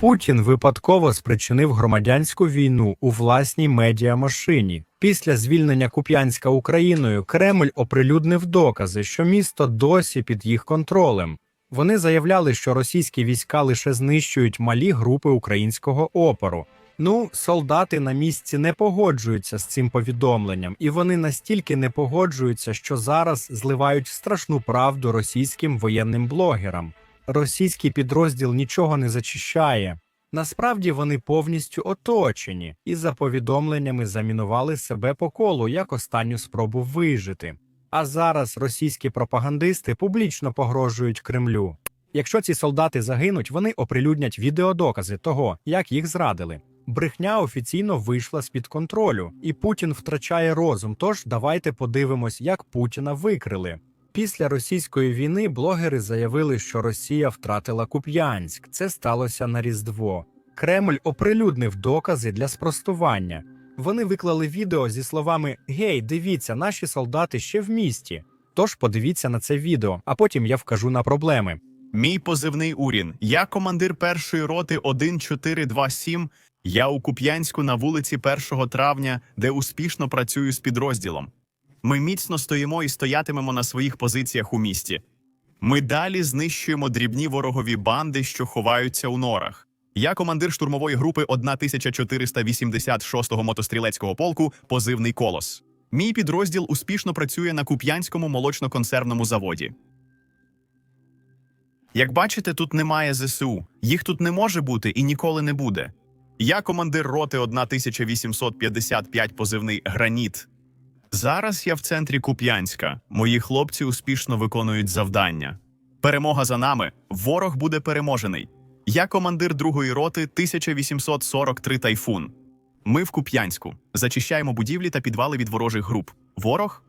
Путін випадково спричинив громадянську війну у власній медіамашині. Після звільнення Куп'янська Україною Кремль оприлюднив докази, що місто досі під їх контролем. Вони заявляли, що російські війська лише знищують малі групи українського опору. Ну, солдати на місці не погоджуються з цим повідомленням, і вони настільки не погоджуються, що зараз зливають страшну правду російським воєнним блогерам. Російський підрозділ нічого не зачищає. Насправді вони повністю оточені і за повідомленнями замінували себе по колу як останню спробу вижити. А зараз російські пропагандисти публічно погрожують Кремлю. Якщо ці солдати загинуть, вони оприлюднять відеодокази того, як їх зрадили. Брехня офіційно вийшла з під контролю, і Путін втрачає розум. Тож давайте подивимось, як Путіна викрили. Після російської війни блогери заявили, що Росія втратила Куп'янськ. Це сталося на Різдво. Кремль оприлюднив докази для спростування. Вони виклали відео зі словами Гей, дивіться, наші солдати ще в місті. Тож подивіться на це відео, а потім я вкажу на проблеми. Мій позивний Урін. Я командир першої роти 1427. Я у Куп'янську на вулиці 1 травня, де успішно працюю з підрозділом. Ми міцно стоїмо і стоятимемо на своїх позиціях у місті. Ми далі знищуємо дрібні ворогові банди, що ховаються у норах. Я командир штурмової групи 1486-го мотострілецького полку, позивний Колос. Мій підрозділ успішно працює на Куп'янському молочно-консервному заводі. Як бачите, тут немає ЗСУ. Їх тут не може бути і ніколи не буде. Я командир роти 1855 позивний Граніт. Зараз я в центрі Куп'янська. Мої хлопці успішно виконують завдання. Перемога за нами. Ворог буде переможений. Я командир другої роти 1843 тайфун. Ми в Куп'янську зачищаємо будівлі та підвали від ворожих груп. Ворог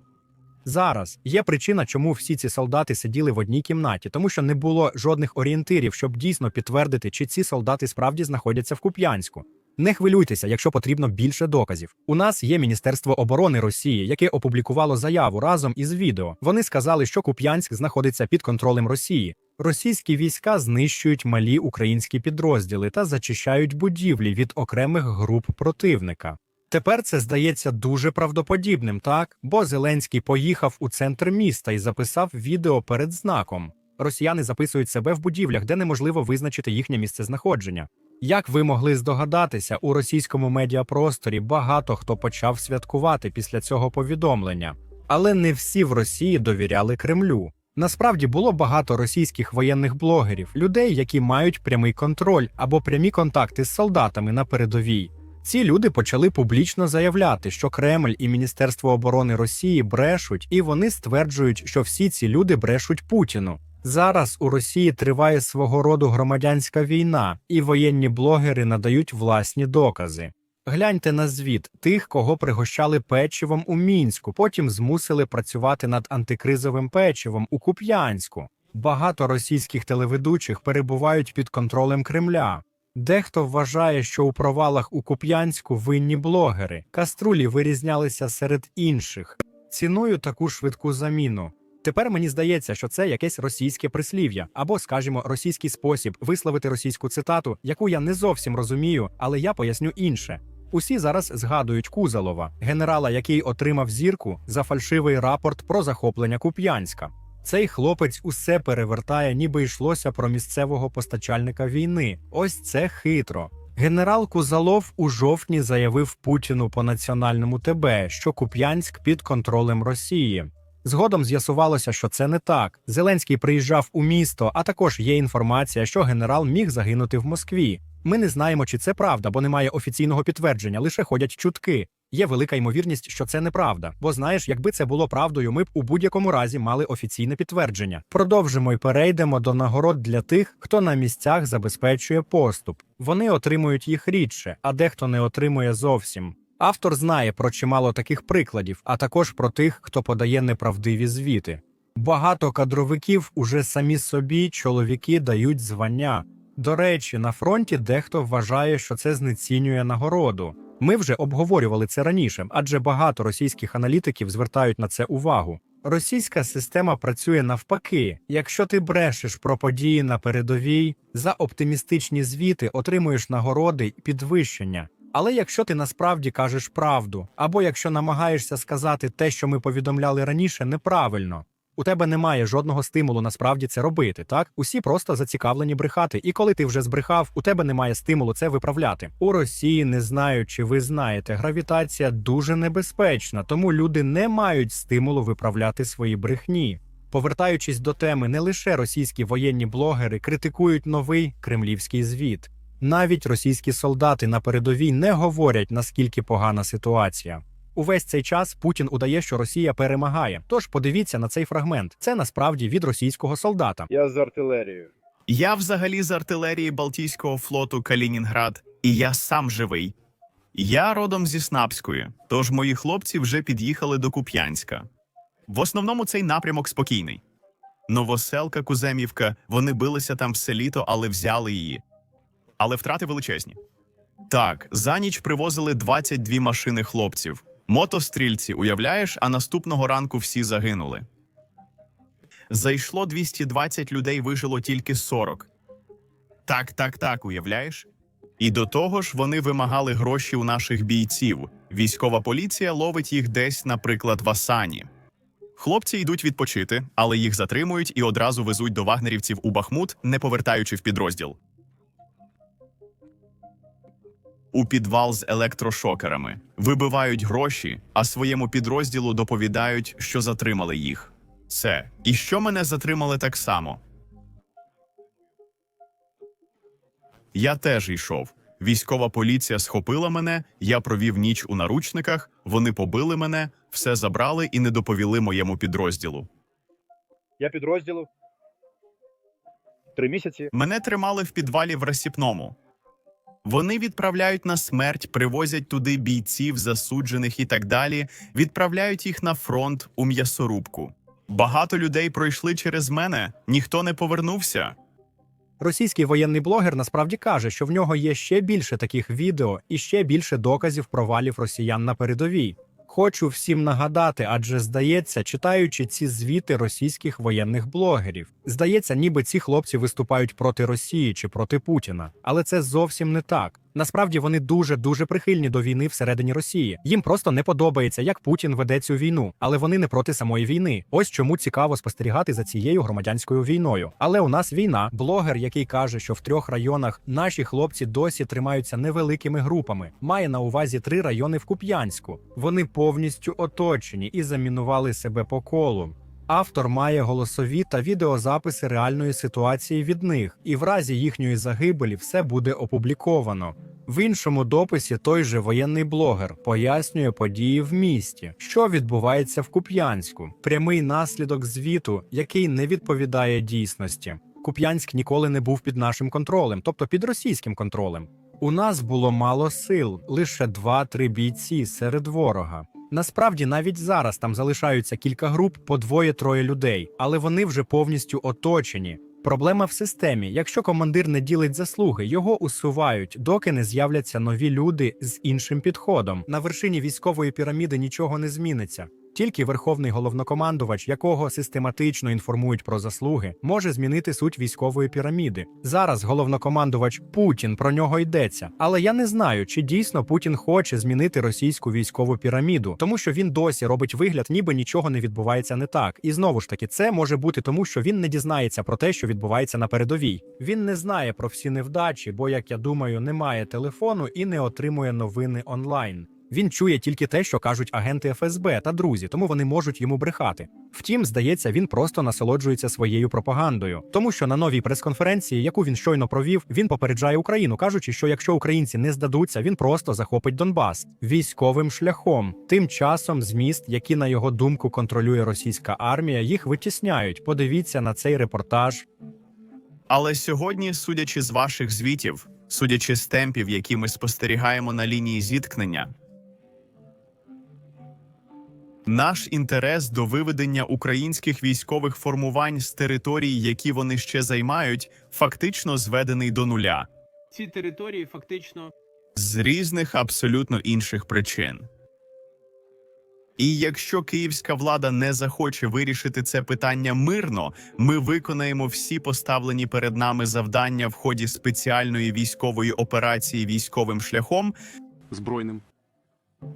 Зараз є причина, чому всі ці солдати сиділи в одній кімнаті, тому що не було жодних орієнтирів, щоб дійсно підтвердити, чи ці солдати справді знаходяться в Куп'янську. Не хвилюйтеся, якщо потрібно більше доказів. У нас є Міністерство оборони Росії, яке опублікувало заяву разом із відео. Вони сказали, що Куп'янськ знаходиться під контролем Росії. Російські війська знищують малі українські підрозділи та зачищають будівлі від окремих груп противника. Тепер це здається дуже правдоподібним, так? Бо Зеленський поїхав у центр міста і записав відео перед знаком. Росіяни записують себе в будівлях, де неможливо визначити їхнє місцезнаходження. Як ви могли здогадатися, у російському медіапросторі багато хто почав святкувати після цього повідомлення, але не всі в Росії довіряли Кремлю. Насправді було багато російських воєнних блогерів, людей, які мають прямий контроль або прямі контакти з солдатами на передовій. Ці люди почали публічно заявляти, що Кремль і Міністерство оборони Росії брешуть, і вони стверджують, що всі ці люди брешуть Путіну. Зараз у Росії триває свого роду громадянська війна, і воєнні блогери надають власні докази. Гляньте на звіт тих, кого пригощали печивом у мінську, потім змусили працювати над антикризовим печивом у Куп'янську. Багато російських телеведучих перебувають під контролем Кремля. Дехто вважає, що у провалах у Куп'янську винні блогери. Каструлі вирізнялися серед інших. Ціную таку швидку заміну. Тепер мені здається, що це якесь російське прислів'я або, скажімо, російський спосіб висловити російську цитату, яку я не зовсім розумію, але я поясню інше. Усі зараз згадують Кузалова, генерала, який отримав зірку за фальшивий рапорт про захоплення Куп'янська. Цей хлопець усе перевертає, ніби йшлося про місцевого постачальника війни. Ось це хитро. Генерал Кузалов у жовтні заявив Путіну по національному ТБ, що Куп'янськ під контролем Росії. Згодом з'ясувалося, що це не так. Зеленський приїжджав у місто, а також є інформація, що генерал міг загинути в Москві. Ми не знаємо, чи це правда, бо немає офіційного підтвердження, лише ходять чутки. Є велика ймовірність, що це неправда. Бо знаєш, якби це було правдою, ми б у будь-якому разі мали офіційне підтвердження. Продовжимо і перейдемо до нагород для тих, хто на місцях забезпечує поступ. Вони отримують їх рідше, а дехто не отримує зовсім. Автор знає про чимало таких прикладів, а також про тих, хто подає неправдиві звіти. Багато кадровиків уже самі собі чоловіки дають звання. До речі, на фронті дехто вважає, що це знецінює нагороду. Ми вже обговорювали це раніше, адже багато російських аналітиків звертають на це увагу. Російська система працює навпаки. Якщо ти брешеш про події на передовій, за оптимістичні звіти отримуєш нагороди й підвищення. Але якщо ти насправді кажеш правду, або якщо намагаєшся сказати те, що ми повідомляли раніше, неправильно. У тебе немає жодного стимулу насправді це робити, так? Усі просто зацікавлені брехати, і коли ти вже збрехав, у тебе немає стимулу це виправляти. У Росії не знаю, чи ви знаєте, гравітація дуже небезпечна, тому люди не мають стимулу виправляти свої брехні. Повертаючись до теми, не лише російські воєнні блогери критикують новий кремлівський звіт. Навіть російські солдати на передовій не говорять наскільки погана ситуація. Увесь цей час Путін удає, що Росія перемагає. Тож подивіться на цей фрагмент. Це насправді від російського солдата. Я з артилерією. Я взагалі з артилерії Балтійського флоту Калінінград, і я сам живий. Я родом зі Снапської, тож мої хлопці вже під'їхали до Куп'янська. В основному цей напрямок спокійний. Новоселка, Куземівка, вони билися там все літо, але взяли її. Але втрати величезні. Так, за ніч привозили 22 машини хлопців. Мотострільці, уявляєш, а наступного ранку всі загинули. Зайшло 220 людей, вижило тільки 40. Так, так, так, уявляєш? І до того ж вони вимагали гроші у наших бійців. Військова поліція ловить їх десь, наприклад, в Асані. Хлопці йдуть відпочити, але їх затримують і одразу везуть до вагнерівців у Бахмут, не повертаючи в підрозділ. У підвал з електрошокерами вибивають гроші, а своєму підрозділу доповідають, що затримали їх. Це і що мене затримали так само. Я теж йшов. Військова поліція схопила мене, я провів ніч у наручниках, вони побили мене, все забрали і не доповіли моєму підрозділу. Я підрозділу. Три місяці. Мене тримали в підвалі в розсіпному. Вони відправляють на смерть, привозять туди бійців, засуджених і так далі, відправляють їх на фронт у м'ясорубку. Багато людей пройшли через мене, ніхто не повернувся. Російський воєнний блогер насправді каже, що в нього є ще більше таких відео і ще більше доказів провалів росіян на передовій. Хочу всім нагадати, адже здається, читаючи ці звіти російських воєнних блогерів, здається, ніби ці хлопці виступають проти Росії чи проти Путіна, але це зовсім не так. Насправді вони дуже дуже прихильні до війни всередині Росії. Їм просто не подобається, як Путін веде цю війну, але вони не проти самої війни. Ось чому цікаво спостерігати за цією громадянською війною. Але у нас війна. Блогер, який каже, що в трьох районах наші хлопці досі тримаються невеликими групами, має на увазі три райони в Куп'янську. Вони повністю оточені і замінували себе по колу. Автор має голосові та відеозаписи реальної ситуації від них, і в разі їхньої загибелі все буде опубліковано. В іншому дописі той же воєнний блогер пояснює події в місті, що відбувається в Куп'янську, прямий наслідок звіту, який не відповідає дійсності. Куп'янськ ніколи не був під нашим контролем, тобто під російським контролем. У нас було мало сил, лише 2-3 бійці серед ворога. Насправді навіть зараз там залишаються кілька груп по двоє-троє людей, але вони вже повністю оточені. Проблема в системі. Якщо командир не ділить заслуги, його усувають, доки не з'являться нові люди з іншим підходом. На вершині військової піраміди нічого не зміниться. Тільки верховний головнокомандувач, якого систематично інформують про заслуги, може змінити суть військової піраміди. Зараз головнокомандувач Путін про нього йдеться. Але я не знаю, чи дійсно Путін хоче змінити російську військову піраміду, тому що він досі робить вигляд, ніби нічого не відбувається не так. І знову ж таки, це може бути тому, що він не дізнається про те, що відбувається на передовій. Він не знає про всі невдачі, бо, як я думаю, немає телефону і не отримує новини онлайн. Він чує тільки те, що кажуть агенти ФСБ та друзі, тому вони можуть йому брехати. Втім, здається, він просто насолоджується своєю пропагандою, тому що на новій прес-конференції, яку він щойно провів, він попереджає Україну, кажучи, що якщо українці не здадуться, він просто захопить Донбас військовим шляхом. Тим часом з міст, які на його думку контролює російська армія, їх витісняють. Подивіться на цей репортаж. Але сьогодні, судячи з ваших звітів, судячи з темпів, які ми спостерігаємо на лінії зіткнення, наш інтерес до виведення українських військових формувань з територій, які вони ще займають, фактично зведений до нуля ці території фактично з різних абсолютно інших причин. І якщо київська влада не захоче вирішити це питання мирно, ми виконаємо всі поставлені перед нами завдання в ході спеціальної військової операції військовим шляхом збройним.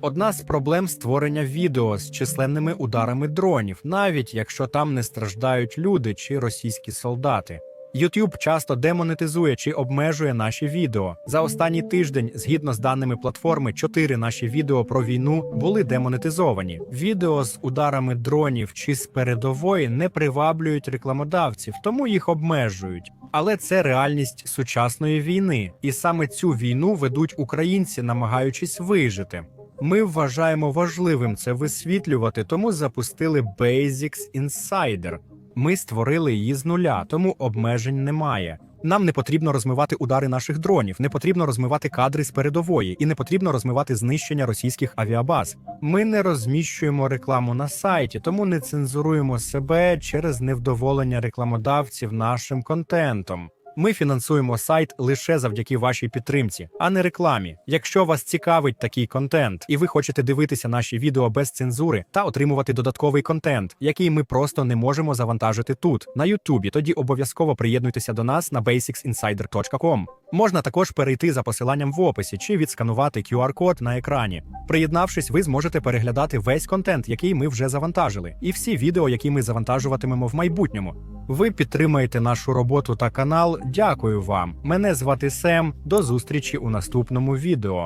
Одна з проблем створення відео з численними ударами дронів, навіть якщо там не страждають люди чи російські солдати. YouTube часто демонетизує чи обмежує наші відео. За останній тиждень, згідно з даними платформи, чотири наші відео про війну були демонетизовані. Відео з ударами дронів чи з передової не приваблюють рекламодавців, тому їх обмежують. Але це реальність сучасної війни, і саме цю війну ведуть українці, намагаючись вижити. Ми вважаємо важливим це висвітлювати, тому запустили Basics Insider. Ми створили її з нуля, тому обмежень немає. Нам не потрібно розмивати удари наших дронів, не потрібно розмивати кадри з передової і не потрібно розмивати знищення російських авіабаз. Ми не розміщуємо рекламу на сайті, тому не цензуруємо себе через невдоволення рекламодавців нашим контентом. Ми фінансуємо сайт лише завдяки вашій підтримці, а не рекламі. Якщо вас цікавить такий контент, і ви хочете дивитися наші відео без цензури та отримувати додатковий контент, який ми просто не можемо завантажити тут, на Ютубі, тоді обов'язково приєднуйтеся до нас на basicsinsider.com. Можна також перейти за посиланням в описі чи відсканувати QR-код на екрані. Приєднавшись, ви зможете переглядати весь контент, який ми вже завантажили, і всі відео, які ми завантажуватимемо в майбутньому. Ви підтримаєте нашу роботу та канал. Дякую вам. Мене звати Сем. До зустрічі у наступному відео.